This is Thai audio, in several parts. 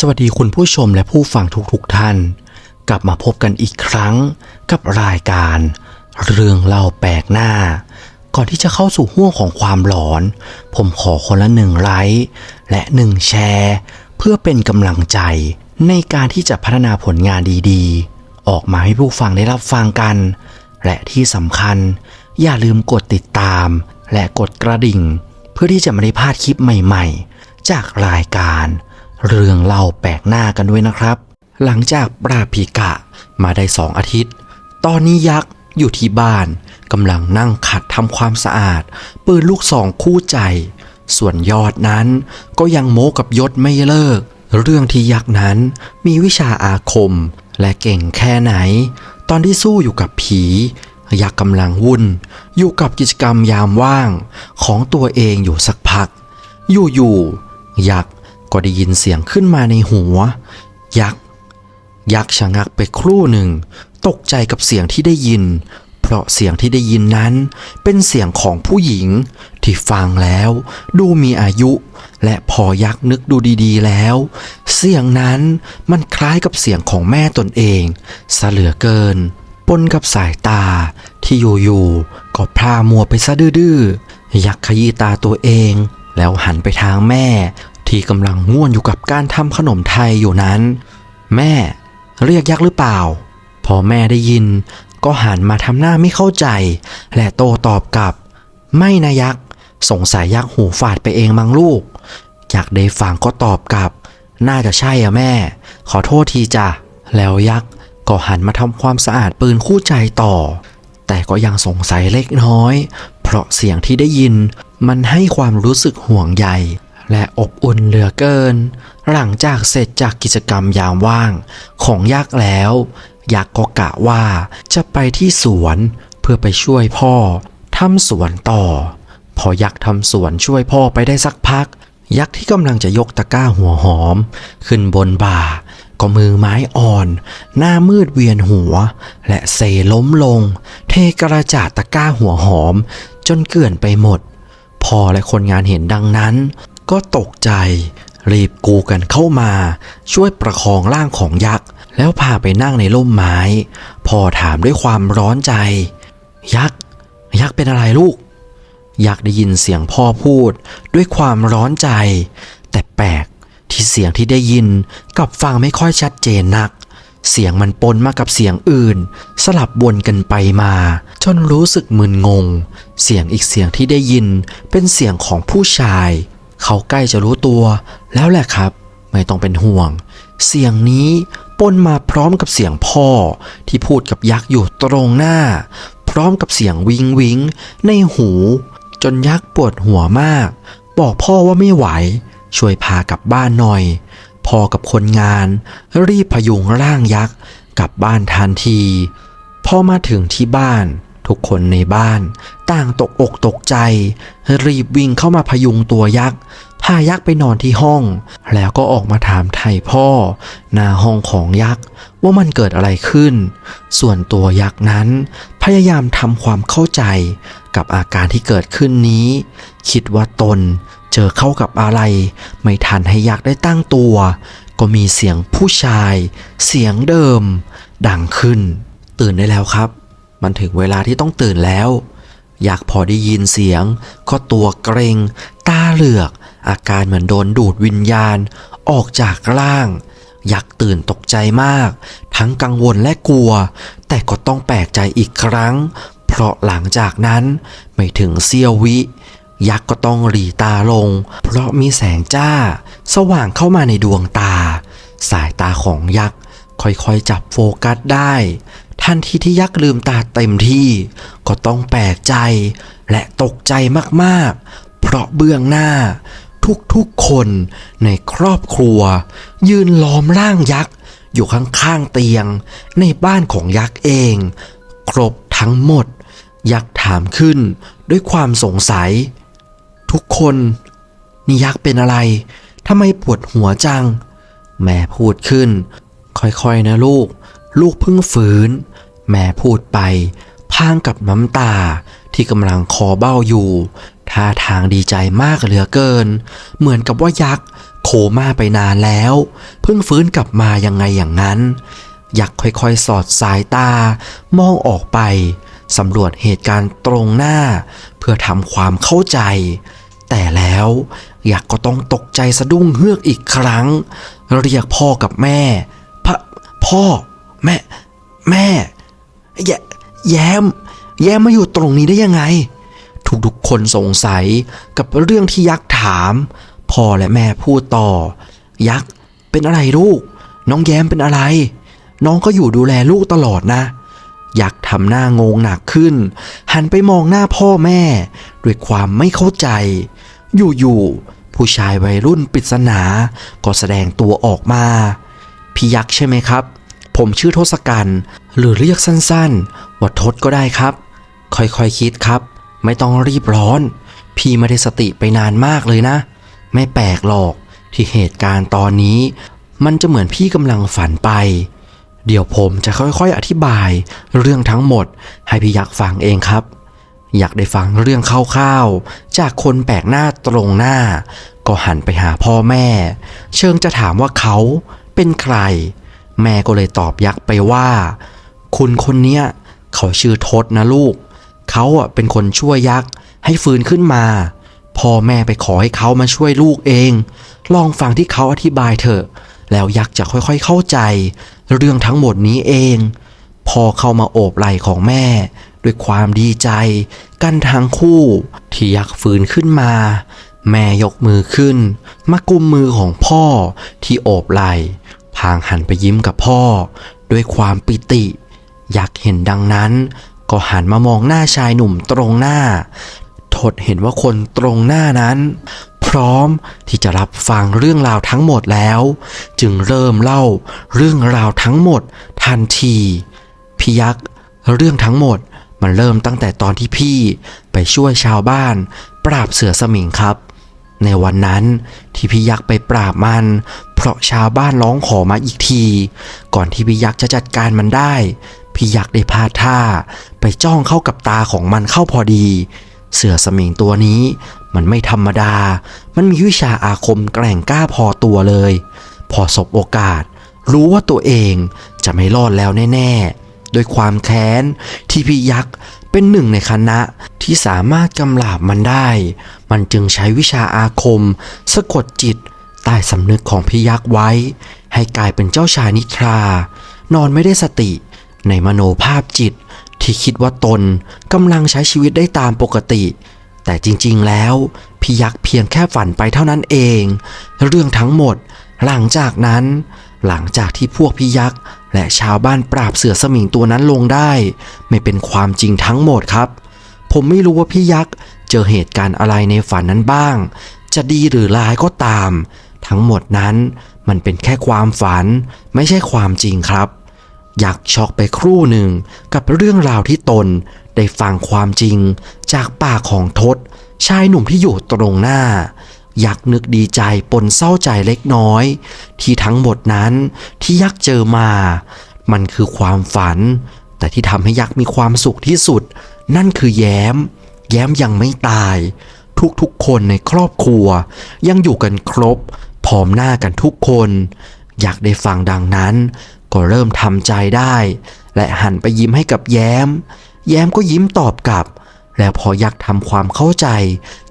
สวัสดีคุณผู้ชมและผู้ฟังทุกๆทท่าน กลับมาพบกันอีกครั้งกับรายการ เรื่องเล่าแปลกหน้า ก่อนที่จะเข้าสู่ห่วงของความหลอน ผมขอคนละหนึ่งไลค์และหนึ่งแชร์ เพื่อเป็นกำลังใจในการที่จะพัฒนาผลงานดีๆ ออกมาให้ผู้ฟังได้รับฟังกัน และที่สำคัญ อย่าลืมกดติดตาม และกดกระดิ่ง เพื่อที่จะไม่ได้พลาดคลิปใหม่ ๆ จากรายการ เรื่องเล่าแปลกหน้ากันด้วยนะครับ หลังจากปราบผีกะมาได้สองอาทิตย์ ตอนนี้ยักษ์อยู่ที่บ้านกำลังนั่งขัดทำความสะอาด ปืนลูกสองคู่ใจ ส่วนยอดนั้นก็ยังโม้กับยศไม่เลิก เรื่องที่ยักษ์นั้นมีวิชาอาคมและเก่งแค่ไหน ตอนที่สู้อยู่กับผียักษ์กำลังวุ่น อยู่กับกิจกรรมยามว่างของตัวเองอยู่สักพัก อยู่ๆยักษ์ ก็ได้ยินเสียงขึ้นมาในหัว ยักษ์ ยักษ์ชะงักไปครู่หนึ่ง ตกใจกับเสียงที่ได้ยิน เพราะเสียงที่ได้ยินนั้น เป็นเสียงของผู้หญิง ที่ฟังแล้ว ดูมีอายุ และพอยักษ์นึกดูดีๆแล้ว เสียงนั้นมันคล้ายกับเสียงของแม่ตนเองซะเหลือเกิน ปนกับสายตาที่อยู่ๆก็พร่ามัวไปซะดื้อๆยักษ์ขยี้ตาตัวเองแล้วหันไปทางแม่ ที่กำลังง่วนอยู่กับการทำขนมไทยอยู่นั้น แม่เรียกยักษ์หรือเปล่า พอแม่ได้ยิน ก็หันมาทำหน้าไม่เข้าใจ และโตตอบกลับ ไม่นะยักษ์สงสัยยักษ์หูฝาดไปเองมั้งลูกยักษ์ได้ฟังก็ตอบกลับ น่าจะใช่อะแม่ ขอโทษทีจ้ะแล้วยักษ์ก็หันมาทำความสะอาดปืนคู่ใจต่อ แต่ก็ยังสงสัยเล็กน้อย เพราะเสียงที่ได้ยินมันให้ความรู้สึกห่วงใย และอบอุ่นเหลือเกิน หลังจากเสร็จจากกิจกรรมยามว่าง ของยักษ์แล้ว ยักษ์ก็กะว่าจะไปที่สวนเพื่อไปช่วยพ่อทำสวนต่อ พอยักษ์ทำสวนช่วยพ่อไปได้สักพัก ยักษ์ที่กำลังจะยกตะกร้าหัวหอม ขึ้นบนบ่า ก็มือไม้อ่อน หน้ามืดเวียนหัว และเซล้มลง เทกระจาดตะกร้าหัวหอม จนเกลื่อนไปหมด พ่อและคนงานเห็นดังนั้น ก็ตกใจ รีบกูกันเข้ามา ช่วยประคองร่างของยักษ์ แล้วพาไปนั่งในร่มไม้ พ่อถามด้วยความร้อนใจ ยักษ์ยักษ์เป็นอะไรลูก ยักษ์ได้ยินเสียงพ่อพูด ด้วยความร้อนใจ แต่แปลกที่เสียงที่ได้ยินกลับฟังไม่ค่อยชัดเจนนัก เสียงมันปนมากับเสียงอื่น สลับวนกันไปมา จนรู้สึกมึนงง เสียงอีกเสียงที่ได้ยินเป็นเสียงของผู้ชาย เขาใกล้จะรู้ตัว แล้วแหละครับ ไม่ต้องเป็นห่วง เสียงนี้ปนมาพร้อมกับเสียงพ่อที่พูดกับยักษ์อยู่ตรงหน้า พร้อมกับเสียงวิงวิงในหู จนยักษ์ปวดหัวมาก บอกพ่อว่าไม่ไหว ช่วยพากลับบ้านหน่อย พ่อกับคนงาน รีบพยุงร่างยักษ์กลับบ้านทันที พอมาถึงที่บ้าน ทุกคนในบ้าน ต่างตกอกตกใจ รีบวิ่งเข้ามาพยุงตัวยักษ์พายักษ์ไปนอนที่ห้อง แล้วก็ออกมาถามไถ่พ่อ หน้าห้องของยักษ์ว่ามันเกิดอะไรขึ้น ส่วนตัวยักษ์นั้น พยายามทำความเข้าใจกับอาการที่เกิดขึ้นนี้ คิดว่าตนเจอเข้ากับอะไร ไม่ทันให้ยักษ์ได้ตั้งตัว ก็มีเสียงผู้ชาย เสียงเดิม ดังขึ้น ตื่นได้แล้วครับ มันถึงเวลาที่ต้องตื่นแล้ว อยักพอได้ยินเสียง ก็ตัวเกรง ตาเหลือก อาการเหมือนโดนดูดวิญญาณ ออกจากร่าง อยักตื่นตกใจมาก ทั้งกังวลและกลัว แต่ก็ต้องแปลกใจอีกครั้ง เพราะหลังจากนั้นไม่ถึงเสี้ยววิยักษ์ก็ต้องหลีตาลง เพราะมีแสงจ้า สว่างเข้ามาในดวงตา สายตาของยักษ์ค่อยๆจับโฟกัสได้ ทันทีที่ยักษ์ลืมตาเต็มที่ ก็ต้องแปลกใจและตกใจมากๆ เพราะเบื้องหน้า ทุกๆคนในครอบครัว ยืนล้อมร่างยักษ์ อยู่ข้างๆเตียง ในบ้านของยักษ์เอง ครบทั้งหมด ยักษ์ถามขึ้นด้วยความสงสัย ทุกคนนี่ยักษ์เป็นอะไรทำไมปวดหัวจัง แม่พูดขึ้น ค่อยๆนะลูก ลูกเพิ่งฟื้น แม่พูดไป พางกับน้ำตาที่กำลังคอเบ้าอยู่ท่าทางดีใจมากเหลือเกิน เหมือนกับว่ายักษ์โคม่าไปนานแล้ว เพิ่งฟื้นกลับมายังไงอย่างนั้น ยักษ์ค่อยๆ สอดสายตามองออกไปสำรวจเหตุการณ์ตรงหน้า เพื่อทำความเข้าใจ แต่แล้วยักษ์ก็ต้องตกใจสะดุ้งเฮือกอีกครั้ง เรียกพ่อกับแม่พะพ่อ แม่ แม่แยแย้ม แย้มมาอยู่ตรงนี้ได้ยังไง ทุกๆคนสงสัยกับเรื่องที่ยักษ์ถาม พ่อและแม่พูดต่อ ยักษ์เป็นอะไรลูก น้องแย้มเป็นอะไร น้องก็อยู่ดูแลลูกตลอดนะ ยักษ์ทำหน้างงหนักขึ้น หันไปมองหน้าพ่อแม่ ด้วยความไม่เข้าใจ อยู่ๆผู้ชายวัยรุ่นปริศนา ก็แสดงตัวออกมาพี่ยักษ์ใช่ไหมครับ ผมชื่อทศกัณฐ์หรือเรียกสั้นๆว่าทศก็ได้ครับ ค่อยๆคคิดครับ ไม่ต้องรีบร้อน พี่ไม่ได้สติไปนานมากเลยนะ ไม่แปลกหรอกที่เหตุการณ์ตอนนี้ มันจะเหมือนพี่กำลังฝันไป เดี๋ยวผมจะค่อยๆอธิบาย เรื่องทั้งหมดให้พี่ยักษ์ฟังเองครับ อยากได้ฟังเรื่องคร่าวๆจากคนแปลกหน้าตรงหน้า ก็หันไปหาพ่อแม่ เชิงจะถามว่าเขาเป็นใคร แม่ก็เลยตอบยักษ์ไปว่า คุณคนเนี้ยเขาชื่อทศนะลูก เขาอะเป็นคนช่วยยักษ์ให้ฟื้นขึ้นมา พ่อแม่ไปขอให้เขามาช่วยลูกเอง ลองฟังที่เขาอธิบายเถอะ แล้วยักษ์จะค่อยๆเข้าใจ เรื่องทั้งหมดนี้เองพอเข้ามาโอบไหล่ของแม่ ด้วยความดีใจ กันทั้งคู่ ที่ยักษ์ฟื้นขึ้นมา แม่ยกมือขึ้น มากุมมือของพ่อที่โอบไหล่ พางหันไปยิ้มกับพ่อ ด้วยความปิติ อยักเห็นดังนั้น ก็หันมามองหน้าชายหนุ่มตรงหน้า ทดเห็นว่าคนตรงหน้านั้น พร้อมที่จะรับฟังเรื่องราวทั้งหมดแล้ว จึงเริ่มเล่าเรื่องราวทั้งหมดทันทีพี่ยักษ์เรื่องทั้งหมดมันเริ่มตั้งแต่ตอนที่พี่ไปช่วยชาวบ้าน ปราบเสือสมิงครับ ในวันนั้นที่พี่ยักษ์ไปปราบมัน ราะชาวบ้านร้องขอมาอีกที ก่อนที่พี่ยักษ์จะจัดการมันได้ พี่ยักษ์ได้พลาดท่า ไปจ้องเข้ากับตาของมันเข้าพอดี เสือสมิงตัวนี้ มันไม่ธรรมดา มันมีวิชาอาคมแกร่งกล้าพอตัวเลย พอสบโอกาส รู้ว่าตัวเองจะไม่รอดแล้วแน่ๆ โดวยความแค้นที่พี่ยักษ์เป็นหนึ่งในคณะที่สามารถกำลาบมันได้ มันจึงใช้วิชาอาคม สะกดจิต ใต้สำนึกของพี่ยักษ์ไว้ ให้กลายเป็นเจ้าชายนิทรา นอนไม่ได้สติ ในมโนภาพจิต ที่คิดว่าตนกำลังใช้ชีวิตได้ตามปกติ แต่จริงๆแล้ว พี่ยักษ์เพียงแค่ฝันไปเท่านั้นเอง เรื่องทั้งหมด หลังจากนั้น หลังจากที่พวกพี่ยักษ์และชาวบ้านปราบเสือสมิงตัวนั้นลงได้ ไม่เป็นความจริงทั้งหมดครับ ผมไม่รู้ว่าพี่ยักษ์เจอเหตุการณ์อะไรในฝันนั้นบ้าง จะดีหรือร้ายก็ตาม ทั้งหมดนั้นมันเป็นแค่ความฝันไม่ใช่ความจริงครับ อยักช็อกไปครู่หนึ่งกับเรื่องราวที่ตนได้ฟังความจริง จากปากของทศชายหนุ่มที่อยู่ตรงหน้า อยักนึกดีใจปนเศร้าใจเล็กน้อย ที่ทั้งหมดนั้นที่ยักษ์เจอมา มันคือความฝัน แต่ที่ทำให้ยักษ์มีความสุขที่สุด นั่นคือแย้ม แย้มยังไม่ตาย ทุกๆ คนในครอบครัว ยังอยู่กันครบ พร้อมหน้ากันทุกคน อยากได้ฟังดังนั้น ก็เริ่มทำใจได้ และหันไปยิ้มให้กับแย้ม แย้มก็ยิ้มตอบกลับ แล้วพอยักษ์ทำความเข้าใจ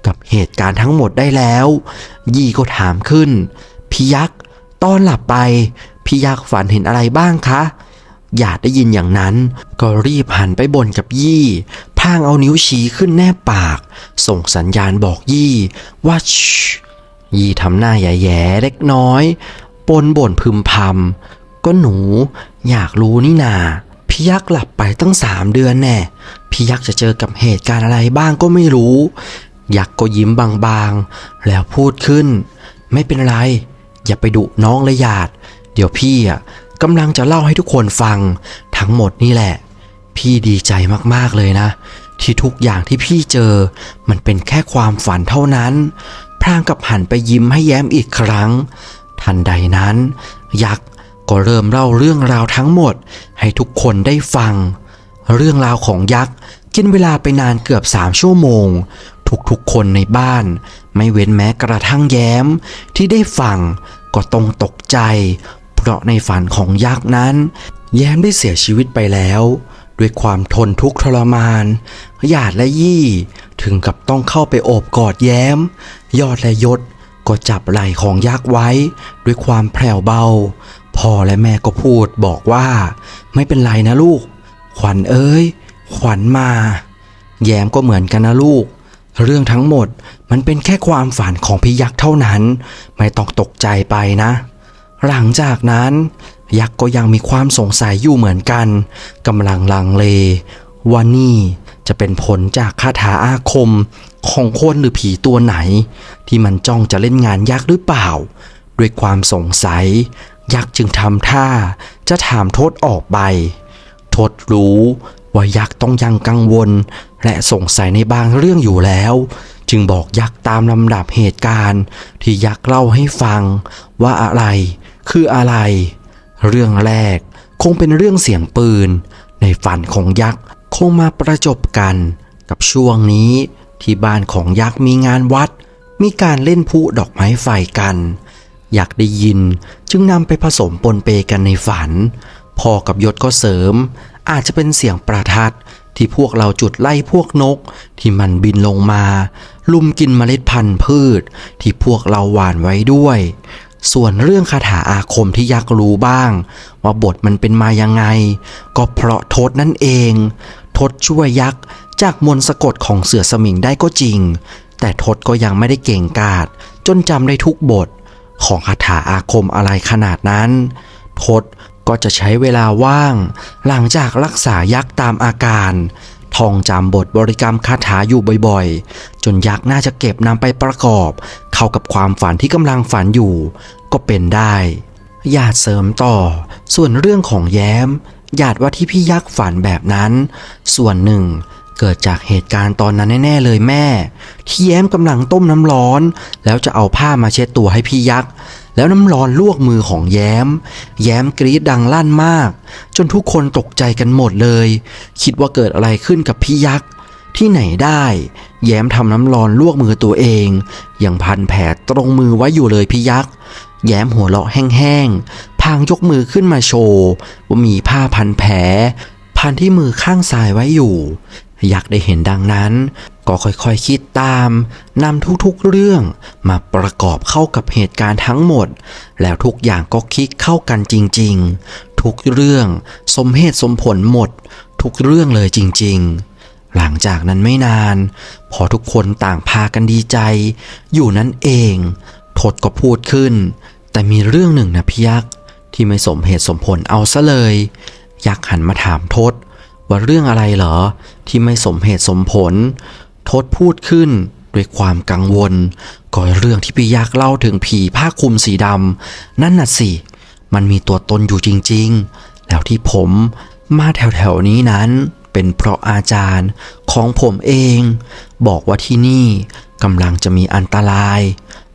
กับเหตุการณ์ทั้งหมดได้แล้ว ยี่ก็ถามขึ้น พี่ยักษ์ตอนหลับไป พี่ยักษ์ฝันเห็นอะไรบ้างคะ หยาดได้ยินอย่างนั้น ก็รีบหันไปบ่นกับยี่ พางเอานิ้วชี้ขึ้นแนบปาก ส่งสัญญาณบอกยี่ ว่าชยี่ทำหน้าแย่ๆเล็กน้อยปนบ่นพึมพำก็หนู อยากรู้นี่นาพี่ยักษ์หลับไปตั้งสามเดือนแน่พี่ยักษ์จะเจอกับเหตุการณ์อะไรบ้างก็ไม่รู้ ยักษ์ก็ยิ้มบางๆ แล้วพูดขึ้น ไม่เป็นไร อย่าไปดุน้องเลยหยาด เดี๋ยวพี่อะ กำลังจะเล่าให้ทุกคนฟัง ทั้งหมดนี่แหละ พี่ดีใจมากๆเลยนะ ที่ทุกอย่างที่พี่เจอ มันเป็นแค่ความฝันเท่านั้น พรางกับหันไปยิ้มให้แย้มอีกครั้ง ทันใดนั้น ยักษ์ก็เริ่มเล่าเรื่องราวทั้งหมด ให้ทุกคนได้ฟัง เรื่องราวของยักษ์กินเวลาไปนานเกือบสามชั่วโมง ทุกๆคนในบ้าน ไม่เว้นแม้กระทั่งแย้มที่ได้ฟังก็ต้องตกใจ เพราะในฝันของยักษ์นั้น แย้มได้เสียชีวิตไปแล้ว ด้วยความทนทุกข์ทรมานหยาดและยี่ถึงกับต้องเข้าไปโอบกอดแย้ม ยอดและยศก็จับไหล่ของยักษ์ไว้ ด้วยความแผ่วเบา พ่อและแม่ก็พูดบอกว่า ไม่เป็นไรนะลูก ขวัญเอ้ย ขวัญมา แย้มก็เหมือนกันนะลูก เรื่องทั้งหมดมันเป็นแค่ความฝันของพี่ยักษ์เท่านั้น ไม่ต้องตกใจไปนะ หลังจากนั้น ยักษ์ก็ยังมีความสงสัยอยู่เหมือนกันกำลังลังเลว่านี่จะเป็นผลจากคาถาอาคมของคนหรือผีตัวไหน ที่มันจ้องจะเล่นงานยักษ์หรือเปล่า ด้วยความสงสัย ยักษ์จึงทำท่า จะถามโทศออกไปทศรู้ว่ายักษ์ต้องยังกังวล และสงสัยในบางเรื่องอยู่แล้ว จึงบอกยักษ์ตามลำดับเหตุการณ์ ที่ยักษ์เล่าให้ฟังว่าอะไร คืออะไร เรื่องแรกคงเป็นเรื่องเสียงปืน ในฝันของยักษ์คงมาประจบกัน กับช่วงนี้ที่บ้านของยักษ์มีงานวัด มีการเล่นพลุดอกไม้ไฟกัน อยากได้ยินจึงนำไปผสมปนเปกันในฝัน พอกับยศก็เสริม อาจจะเป็นเสียงประทัดที่พวกเราจุดไล่พวกนก ที่มันบินลงมา ลุมกินเมล็ดพันธุ์พืช ที่พวกเราหว่านไว้ด้วย ส่วนเรื่องคาถาอาคมที่ยักษ์รู้บ้าง ว่าบทมันเป็นมายังไง ก็เพราะทศนั่นเอง ทศช่วยยักษ์จากมนต์สะกดของเสือสมิงได้ก็จริง แต่ทศก็ยังไม่ได้เก่งกาจจนจำได้ทุกบทของคาถาอาคมอะไรขนาดนั้น ทศก็จะใช้เวลาว่าง หลังจากรักษายักษ์ตามอาการ ท่องจำบทบริกรรมคาถาอยู่บ่อยๆ จนยักษ์น่าจะเก็บนำไปประกอบ เข้ากับความฝันที่กำลังฝันอยู่ ก็เป็นได้ญาติเสริมต่อ ส่วนเรื่องของแย้มญาติว่าที่พี่ยักษ์ฝันแบบนั้น ส่วนหนึ่งเกิดจากเหตุการณ์ตอนนั้นแน่ ๆ เลยแม่ ที่แย้มกำลังต้มน้ำร้อน แล้วจะเอาผ้ามาเช็ดตัวให้พี่ยักษ์ แล้วน้ำร้อนลวกมือของแย้ม แย้มกรีดดังลั่นมาก จนทุกคนตกใจกันหมดเลย คิดว่าเกิดอะไรขึ้นกับพี่ยักษ์ที่ไหนได้ แย้มทำน้ำร้อนลวกมือตัวเองยังพันแผลตรงมือไว้อยู่เลยพี่ยักษ์แย้มหัวเราะแห้งๆพางยกมือขึ้นมาโชว์ว่ามีผ้าพันแผลพันที่มือข้างซ้ายไว้อยู่ อยักได้เห็นดังนั้น ก็ค่อยๆคคิดตามนำทุกๆเรื่องมาประกอบเข้ากับเหตุการณ์ทั้งหมด แล้วทุกอย่างก็คลิกเข้ากันจริง ๆ ทุกเรื่องสมเหตุสมผลหมด ทุกเรื่องเลยจริง ๆ หลังจากนั้นไม่นาน พอทุกคนต่างพากันดีใจ อยู่นั่นเองทศก็พูดขึ้น แต่มีเรื่องหนึ่งนะพี่ยักษ์ที่ไม่สมเหตุสมผลเอาซะเลย ยักษ์หันมาถามทศ ว่าเรื่องอะไรเหรอ ที่ไม่สมเหตุสมผล ทศพูดขึ้นด้วยความกังวล ก็เรื่องที่พี่ยักษ์เล่าถึงผีผ้าคลุมสีดำนั่นน่ะสิ มันมีตัวตนอยู่จริง ๆ แล้วที่ผมมาแถวๆนี้นั้น เป็นเพราะอาจารย์ของผมเอง บอกว่าที่นี่กำลังจะมีอันตราย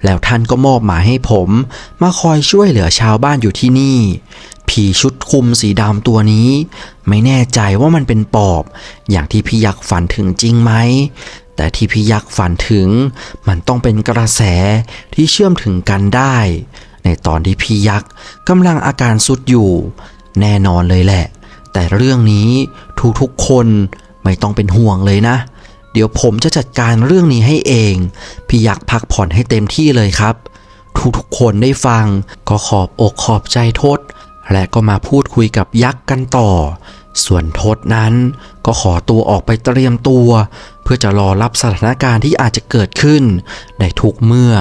แล้วท่านก็มอบหมายให้ผมมาคอยช่วยเหลือชาวบ้านอยู่ที่นี่ ผีชุดคลุมสีดำตัวนี้ ไม่แน่ใจว่ามันเป็นปอบ อย่างที่พี่ยักษ์ฝันถึงจริงไหม แต่ที่พี่ยักษ์ฝันถึง มันต้องเป็นกระแสที่เชื่อมถึงกันได้ ในตอนที่พี่ยักษ์กำลังอาการสุดอยู่ แน่นอนเลยแหละ แต่เรื่องนี้ทุกๆคนไม่ต้องเป็นห่วงเลยนะ เดี๋ยวผมจะจัดการเรื่องนี้ให้เอง พี่ยักษ์พักผ่อนให้เต็มที่เลยครับ ทุกๆคนได้ฟังก็ขอบอกขอบใจทศ และก็มาพูดคุยกับยักษ์กันต่อ ส่วนทศนั้นก็ขอตัวออกไปเตรียมตัว เพื่อจะรอรับสถานการณ์ที่อาจจะเกิดขึ้นในทุกเมื่อ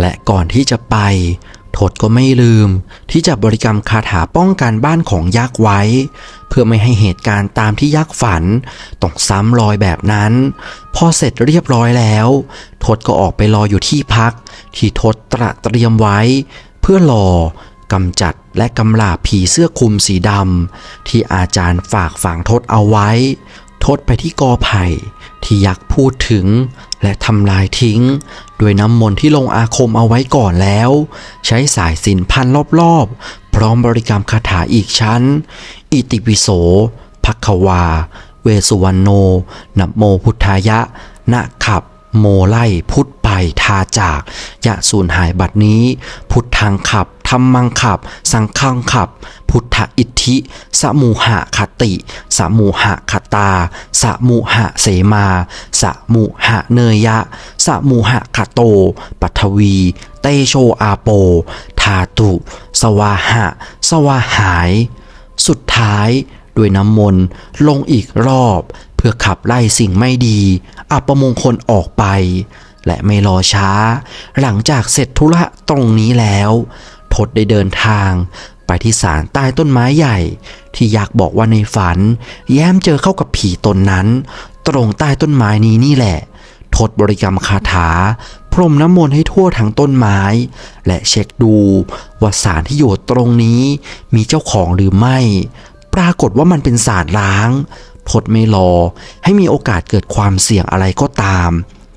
และก่อนที่จะไป ทศก็ไม่ลืม ที่จะบริกรรมคาถาป้องกันบ้านของยักษ์ไว้ เพื่อไม่ให้เหตุการณ์ตามที่ยักษ์ฝันต้องซ้ำรอยแบบนั้น พอเสร็จเรียบร้อยแล้ว ทศก็ออกไปรออยู่ที่พัก ที่ทศตระเตรียมไว้ เพื่อรอกำจัดและกำลาบผีเสื้อคลุมสีดำที่อาจารย์ฝากฝังทศเอาไว้ ทศไปที่กอไผ่ที่ยักษ์พูดถึง และทำลายทิ้ง ด้วยน้ำมนต์ที่ลงอาคมเอาไว้ก่อนแล้ว ใช้สายสินพันรอบๆ พร้อมบริกรรมคาถาอีกชั้น อิติปิโสภักขวา เวสุวรรณโนนับโมพุทธายะนะขับโมไล่พุทธไปทาจาก ยะสูญหายบัดนี้ พุทธังขับธรรมังขับ สังฆังขับ พุทธอิทธิสมูหะคติสมูหะคตาสมูหะเสมาสมูหะเนยยะสมูหะคโต ปัทวี เตโชอาโป ธาตุ สวาหะ สวาหาย สุดท้ายด้วยน้ำมนต์ลงอีกรอบ เพื่อขับไล่สิ่งไม่ดี อัปมงคลออกไปและไม่รอช้า หลังจากเสร็จธุระตรงนี้แล้ว ทศได้เดินทาง ไปที่ศาลใต้ต้นไม้ใหญ่ ที่ยักษ์บอกว่าในฝัน แย้มเจอเข้ากับผีตนนั้น ตรงใต้ต้นไม้นี้นี่แหละทศบริกรรมคาถา พรมน้ำมนต์ให้ทั่วทั้งต้นไม้ และเช็คดูว่าสารที่อยู่ตรงนี้ มีเจ้าของหรือไม่ ปรากฏว่ามันเป็นสารล้างทศไม่รอให้มีโอกาสเกิดความเสี่ยงอะไรก็ตาม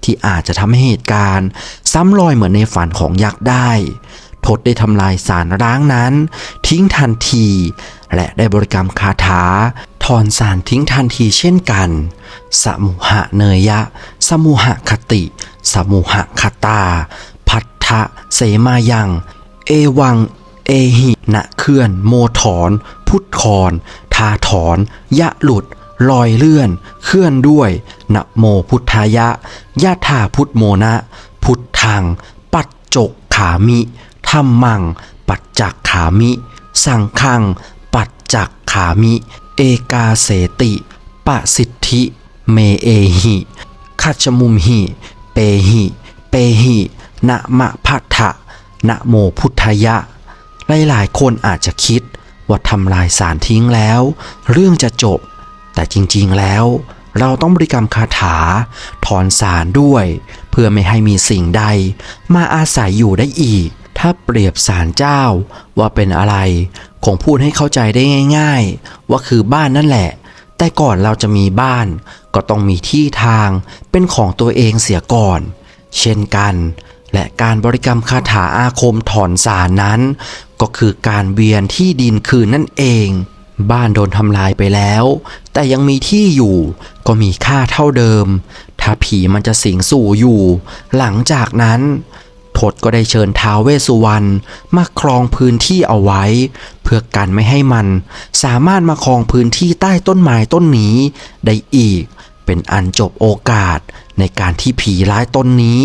ที่อาจจะทำให้เหตุการณ์ ซ้ำรอยเหมือนในฝันของยักษ์ได้ ทศได้ทำลายสารร้างนั้น ทิ้งทันที และได้บริกรรมคาถาถอนสารทิ้งทันทีเช่นกัน สมุหะเนยยะสมุหะคติ สมุหะคตา พัทธะเสมายัง เอวัง เอหินะเคลื่อน โมถอน พุทธรทาถอน ยะหลุดลอยเลื่อน เคลื่อนด้วยนะโมพุทธายะยะธาพุทธโมนะ พุทธัง ปัจจกขามิ ธรรมัง ปัจจักขามิ สังฆัง ปัจจักขามิ เอกาเสติปะสิทธิ เมเอหิคัจมุมหิ เปหิ เปหินะมะพัทธะนะโมพุทธยะ หลายๆคนอาจจะคิดว่าทำลายสารทิ้งแล้ว เรื่องจะจบ แต่จริงๆแล้ว เราต้องบริกรรมคาถา ถอนสารด้วย เพื่อไม่ให้มีสิ่งใด มาอาศัยอยู่ได้อีก ถ้าเปรียบสารเจ้าว่าเป็นอะไร คงพูดให้เข้าใจได้ง่าย ๆ ว่าคือบ้านนั่นแหละ แต่ก่อนเราจะมีบ้าน ก็ต้องมีที่ทางเป็นของตัวเองเสียก่อน เช่นกัน และการบริกรรมคาถาอาคมถอนสารนั้น ก็คือการเวียนที่ดินคืนนั่นเอง บ้านโดนทำลายไปแล้ว แต่ยังมีที่อยู่ ก็มีค่าเท่าเดิม ถ้าผีมันจะสิงสู่อยู่ หลังจากนั้น ทศก็ได้เชิญท้าวเวสสุวรรณมาครองพื้นที่เอาไว้ เพื่อกันไม่ให้มันสามารถมาครองพื้นที่ใต้ต้นไม้ต้นนี้ได้อีก เป็นอันจบโอกาสในการที่ผีร้ายต้นนี้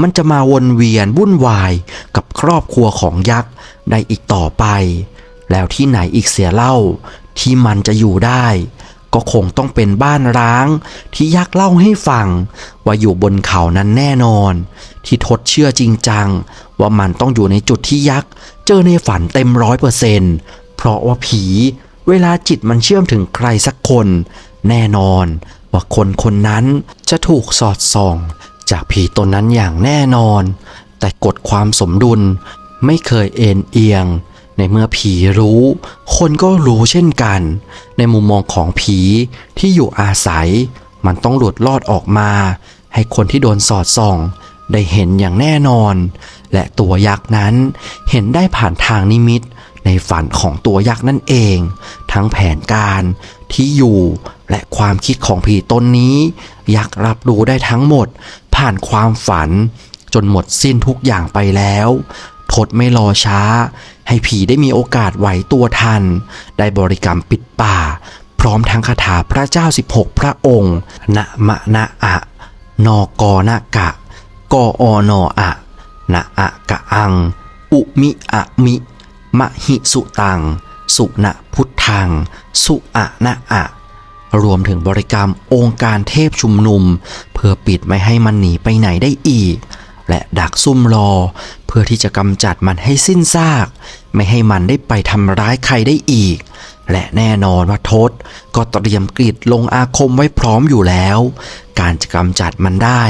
มันจะมาวนเวียนวุ่นวายกับครอบครัวของยักษ์ได้อีกต่อไป แล้วที่ไหนอีกเสียเล่าที่มันจะอยู่ได้ ก็คงต้องเป็นบ้านร้าง ที่ยักษ์เล่าให้ฟัง ว่าอยู่บนเขานั้นแน่นอน ที่ทดเชื่อจริงจัง ว่ามันต้องอยู่ในจุดที่ยักษ์เจอในฝันเต็มร้อยเปอร์เซนต์เพราะว่าผี เวลาจิตมันเชื่อมถึงใครสักคน แน่นอน ว่าคนคนนั้นจะถูกสอดส่อง จากผีตนนั้นอย่างแน่นอน แต่กฎความสมดุลไม่เคยเอ็นเอียง ในเมื่อผีรู้ คนก็รู้เช่นกัน ในมุมมองของผีที่อยู่อาศัย มันต้องหลุดลอดออกมา ให้คนที่โดนสอดส่อง ได้เห็นอย่างแน่นอน และตัวยักษ์นั้นเห็นได้ผ่านทางนิมิต ในฝันของตัวยักษ์นั่นเอง ทั้งแผนการที่อยู่และความคิดของผีตนนี้ ยักษ์รับรู้ได้ทั้งหมด ผ่านความฝันจนหมดสิ้นทุกอย่างไปแล้ว ทดไม่รอช้า ให้ผีได้มีโอกาสไหวตัวทัน ได้บริกรรมปิดป่า พร้อมทั้งคาถาพระเจ้า 16 พระองค์นะมะนะอะนกนะกะกอนอะนะอะกะอัง อุมิอะมิมะหิสุตัง สุนะพุทธัง สุอะนะอะรวมถึงบริกรรมองค์การเทพชุมนุม เพื่อปิดไม่ให้มันหนีไปไหนได้อีก และดักซุ่มรอ เพื่อที่จะกำจัดมันให้สิ้นซาก ไม่ให้มันได้ไปทำร้ายใครได้อีก และแน่นอนว่าทศก็เตรียมกรีดลงอาคมไว้พร้อมอยู่แล้ว การจะกำจัดมันได้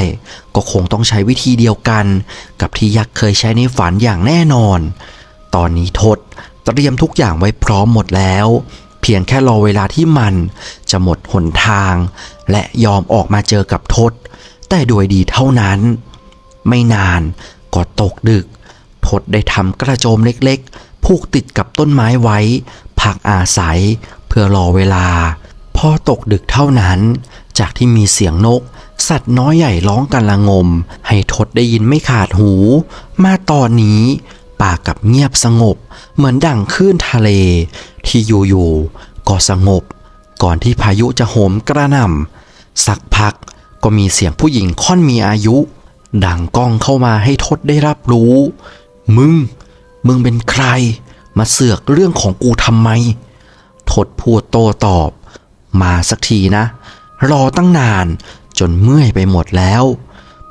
ก็คงต้องใช้วิธีเดียวกัน กับที่ยักษ์เคยใช้ในฝันอย่างแน่นอน ตอนนี้ทศเตรียมทุกอย่างไว้พร้อมหมดแล้ว เพียงแค่รอเวลาที่มันจะหมดหนทาง และยอมออกมาเจอกับทศแต่โดยดีเท่านั้น ไม่นานก็ตกดึกทศได้ทำกระโจมเล็กๆ ผูกติดกับต้นไม้ไว้ พักอาศัยเพื่อรอเวลา พอตกดึกเท่านั้น จากที่มีเสียงนก สัตว์น้อยใหญ่ร้องกันละงม ให้ทศได้ยินไม่ขาดหู มาตอนนี้ป่ากับเงียบสงบ เหมือนดั่งคลื่นทะเล ที่อยู่ๆก็สงบ ก่อนที่พายุจะโหมกระหน่ำสักพักก็มีเสียงผู้หญิงค่อนมีอายุ ดังก้องเข้ามาให้ทศได้รับรู้ มึง มึงเป็นใคร มาเสือกเรื่องของกูทำไมทศพูดโตตอบ มาสักทีนะ รอตั้งนานจนเมื่อยไปหมดแล้ว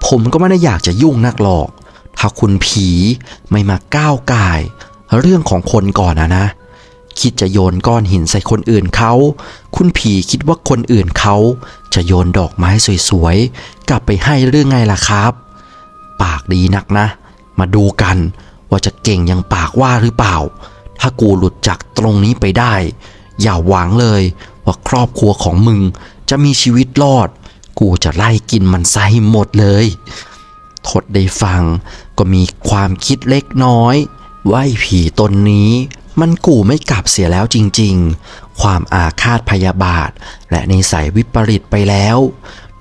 ผมก็ไม่ได้อยากจะยุ่งนักหรอก ถ้าคุณผีไม่มาก้าวก่ายเรื่องของคนก่อนอะนะ คิดจะโยนก้อนหินใส่คนอื่นเขา คุณผีคิดว่าคนอื่นเขาจะโยนดอกไม้สวยๆ กลับไปให้เรื่องไงล่ะครับ ปากดีนักนะ มาดูกันว่าจะเก่งอยังปากว่าหรือเปล่า ถ้ากูหลุดจากตรงนี้ไปได้ อย่าหวังเลยว่าครอบครัวของมึงจะมีชีวิตรอด กูจะไล่กินมันไซหมดเลยทดได้ฟังก็มีความคิดเล็กน้อย ว่าผีตนนี้มันกูไม่กลับเสียแล้วจริงๆ ความอาฆาตพยาบาท และนิสัยวิปริตไปแล้ว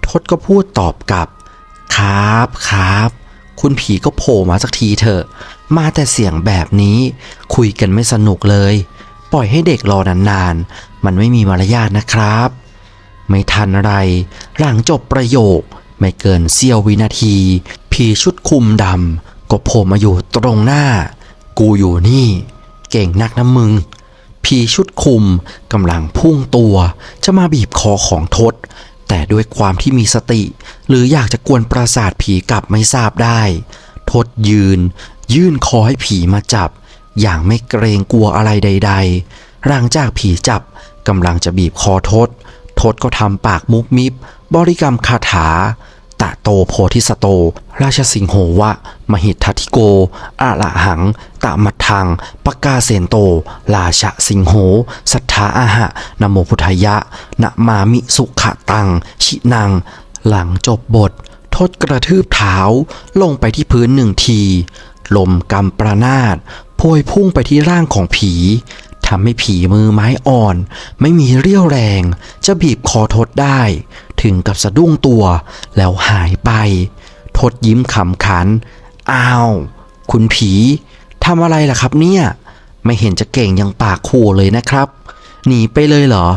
ทศก็พูดตอบกลับ ครับครับ คุณผีก็โผล่มาสักทีเถอะ มาแต่เสียงแบบนี้ คุยกันไม่สนุกเลย ปล่อยให้เด็กรอนานๆ มันไม่มีมารยาทนะครับ ไม่ทันไร หลังจบประโยค ไม่เกินเสี้ยววินาที ผีชุดคุมดำก็โผล่มาอยู่ตรงหน้า กูอยู่นี่ เก่งนักนะมึงผีชุดคุมกำลังพุ่งตัวจะมาบีบคอของทศ แต่ด้วยความที่มีสติ หรืออยากจะกวนประสาทผีกลับไม่ทราบได้ทศยืน ยื่นคอให้ผีมาจับ อย่างไม่เกรงกลัวอะไรใด ๆ หลังจากผีจับกำลังจะบีบคอทศทศก็ทำปากมุบมิบบริกรรมคาถาตะโตโพธิสโต ราชสิงโหวะ มหิทธิโกอะระหัง ตะมัทธังปกาเสนโตราชะสิงโห สัทธาอาหะนโมพุทธายะนะมามิสุขะตัง ชินังหลังจบบททศกระทืบเท้า ลงไปที่พื้นหนึ่งที ลมกำประนาดโพยพุ่งไปที่ร่างของผีทำให้ผีมือไม้อ่อน ไม่มีเรี่ยวแรง จะบีบคอทศได้ ถึงกับสะดุ้งตัว แล้วหายไปทศยิ้มขำขัน อ้าว คุณผี ทำอะไรล่ะครับเนี่ย ไม่เห็นจะเก่งอยังปากขู่เลยนะครับ หนีไปเลยเหรอ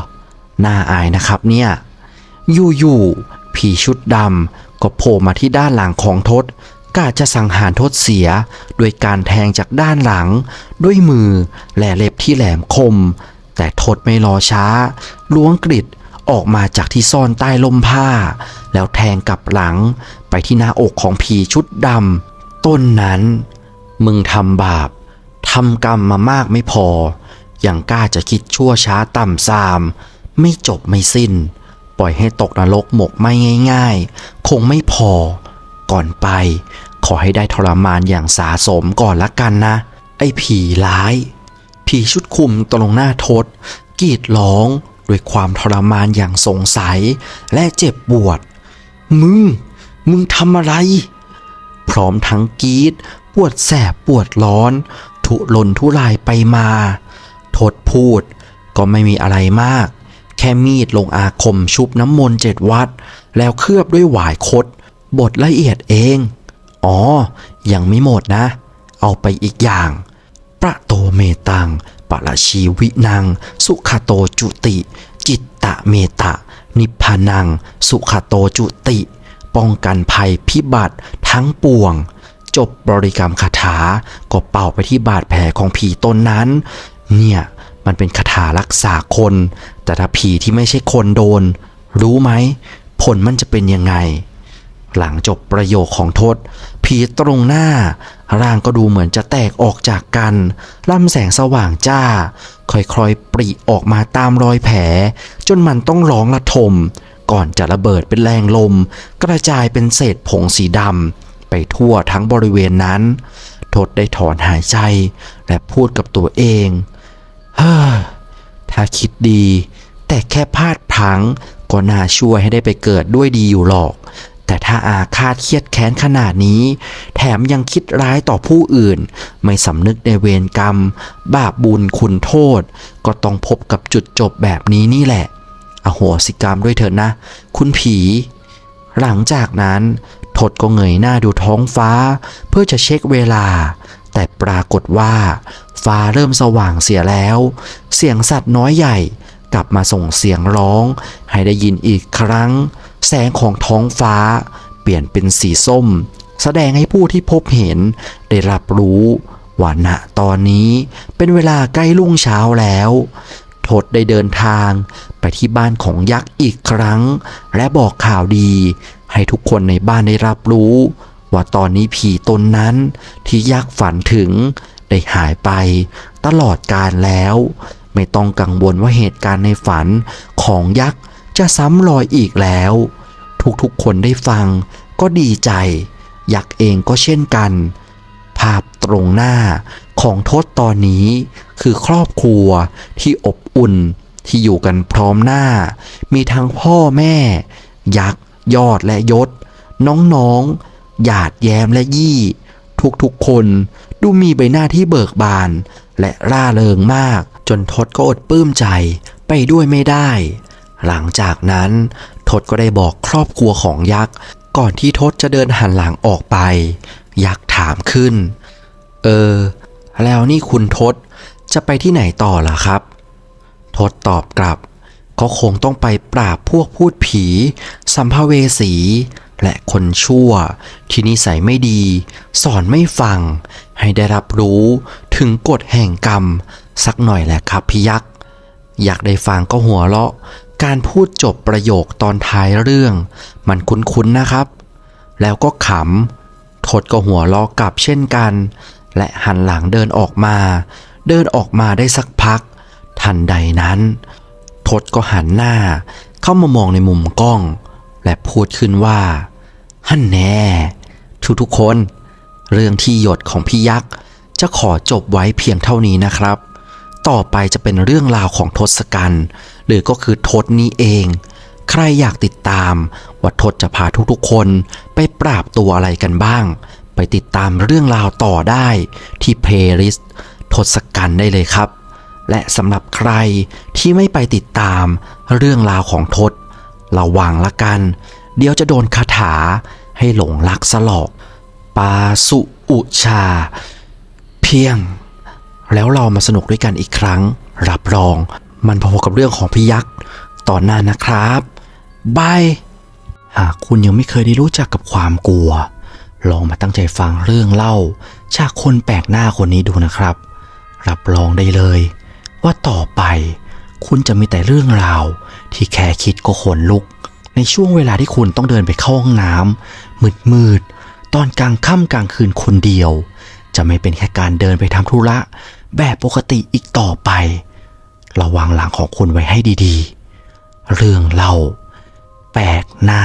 น่าอายนะครับเนี่ยอยู่ๆผีชุดดำก็โผล่มาที่ด้านหลังของทศกาจะสังหารทศเสียโดยการแทงจากด้านหลัง ด้วยมือและเล็บที่แหลมคม แต่ทศไม่รอช้า ล้วงกริดออกมาจากที่ซ่อนใต้ลมผ้า แล้วแทงกลับหลังไปที่หน้าอกของผีชุดดำต้นนั้น มึงทำบาปทำกรรมมามากไม่พอยังกล้าจะคิดชั่วช้าต่ำซาม ไม่จบไม่สิ้น ปล่อยให้ตกนรกหมกไม่ง่าย ๆ คงไม่พอ ก่อนไป ขอให้ได้ทรมานอย่างสาสมก่อนละกันนะ ไอ้ผีร้าย ผีชุดคุมตรงหน้าทศกรีดร้องด้วยความทรมานอย่างสงสัยและเจ็บปวด มึง มึงทำอะไร พร้อมทั้งกรีด ปวดแสบปวดร้อน ทุรนทุรายไปมาทศพูดก็ไม่มีอะไรมาก แค่มีดลงอาคมชุบน้ำมนต์เจ็ดวัด แล้วเคลือบด้วยหวายคดบทละเอียดเอง อ๋อ ยังไม่หมดนะ เอาไปอีกอย่าง ประโตเมตังปะละชีวินังสุขโตจุติ จิตตะเมตะ นิพพานัง สุขโตจุติ ป้องกันภัยพิบัติทั้งปวง จบบริกรรมคาถาก็เป่าไปที่บาดแผลของผีตนนั้น เนี่ยมันเป็นคาถารักษาคน แต่ถ้าผีที่ไม่ใช่คนโดน รู้ไหม ผลมันจะเป็นยังไง หลังจบประโยคของทศ ผีตรงหน้า ร่างก็ดูเหมือนจะแตกออกจากกันลำแสงสว่างจ้า ค่อยๆ ปริออกมาตามรอยแผล จนมันต้องร้องระทม ก่อนจะระเบิดเป็นแรงลม กระจายเป็นเศษผงสีดำ ทั่วทั้งบริเวณนั้นทศได้ถอนหายใจ และพูดกับตัวเองเฮ้อถ้าคิดดี แต่แค่พลาดพลั้งก็น่าช่วยให้ได้ไปเกิดด้วยดีอยู่หรอก แต่ถ้าอาฆาตเครียดแค้นขนาดนี้ แถมยังคิดร้ายต่อผู้อื่น ไม่สำนึกในเวรกรรม บาปบุญคุณโทษ ก็ต้องพบกับจุดจบแบบนี้นี่แหละ อโหสิกรรมด้วยเถิดนะ คุณผี หลังจากนั้น ทศก็เงยหน้าดูท้องฟ้า เพื่อจะเช็คเวลา แต่ปรากฏว่า ฟ้าเริ่มสว่างเสียแล้ว เสียงสัตว์น้อยใหญ่กลับมาส่งเสียงร้อง ให้ได้ยินอีกครั้ง แสงของท้องฟ้า เปลี่ยนเป็นสีส้ม แสดงให้ผู้ที่พบเห็น ได้รับรู้ว่าณตอนนี้เป็นเวลาใกล้รุ่งเช้าแล้วทศได้เดินทางไปที่บ้านของยักษ์อีกครั้ง และบอกข่าวดี ให้ทุกคนในบ้านได้รับรู้ ว่าตอนนี้ผีตนนั้นที่ยักษ์ฝันถึงได้หายไปตลอดกาลแล้ว ไม่ต้องกังวลว่าเหตุการณ์ในฝันของยักษ์จะซ้ำรอยอีกแล้ว ทุกๆคนได้ฟังก็ดีใจ ยักษ์เองก็เช่นกัน ภาพตรงหน้าของทศตอนนี้คือครอบครัวที่อบอุ่นที่อยู่กันพร้อมหน้า มีทั้งพ่อแม่ ยักษ์ ยอดและยศ น้องๆ หยาดแย้มและยี่ ทุกๆคนดูมีใบหน้าที่เบิกบาน และร่าเริงมาก จนทศก็อดปลื้มใจไปด้วยไม่ได้ หลังจากนั้นทศก็ได้บอกครอบครัวของยักษ์ ก่อนที่ทศจะเดินหันหลังออกไป ยักษ์ถามขึ้น เออ แล้วนี่คุณทศจะไปที่ไหนต่อล่ะครับ ทศตอบกลับ ก็คงต้องไปปราบพวกพูดผี สัมภเวสี และคนชั่ว ที่นิสัยไม่ดี สอนไม่ฟัง ให้ได้รับรู้ถึงกฎแห่งกรรม สักหน่อยแหละครับพี่ยักษ์อยากได้ฟังก็หัวเราะ การพูดจบประโยคตอนท้ายเรื่อง มันคุ้นๆนะครับ แล้วก็ขำทศก็หัวเราะกลับเช่นกัน และหันหลังเดินออกมา เดินออกมาได้สักพัก ทันใดนั้น ทศก็หันหน้า เข้ามามองในมุมกล้อง และพูดขึ้นว่า ฮั่นแน่ ทุกๆคน เรื่องที่หยดของพี่ยักษ์ จะขอจบไว้เพียงเท่านี้นะครับ ต่อไปจะเป็นเรื่องราวของทศกัณฐ์หรือก็คือทศนี้เอง ใครอยากติดตามว่าทศจะพาทุกๆคนไปปราบตัวอะไรกันบ้าง ไปติดตามเรื่องราวต่อได้ที่เพลย์ลิสต์ทศกัณฐ์ได้เลยครับ และสำหรับใครที่ไม่ไปติดตามเรื่องราวของทศระวังละกัน เดี๋ยวจะโดนคาถาให้หลงรักสลอกปาสุอุชา เพียง แล้วเรามาสนุกด้วยกันอีกครั้ง รับรองมันพอๆกับเรื่องของพี่ยักษ์ตอนหน้านะครับบายหากคุณยังไม่เคยได้รู้จักกับความกลัว ลองมาตั้งใจฟังเรื่องเล่าจากคนแปลกหน้าคนนี้ดูนะครับ รับรองได้เลย ว่าต่อไปคุณจะมีแต่เรื่องราว ที่แค่คิดก็ขนลุก ในช่วงเวลาที่คุณต้องเดินไปเข้าห้องน้ำมืดๆตอนกลางค่ำกลางคืนคนเดียว จะไม่เป็นแค่การเดินไปทำธุระ แบบปกติอีกต่อไป ระวังหลังของคุณไว้ให้ดีๆ เรื่องเล่าแปลกหน้า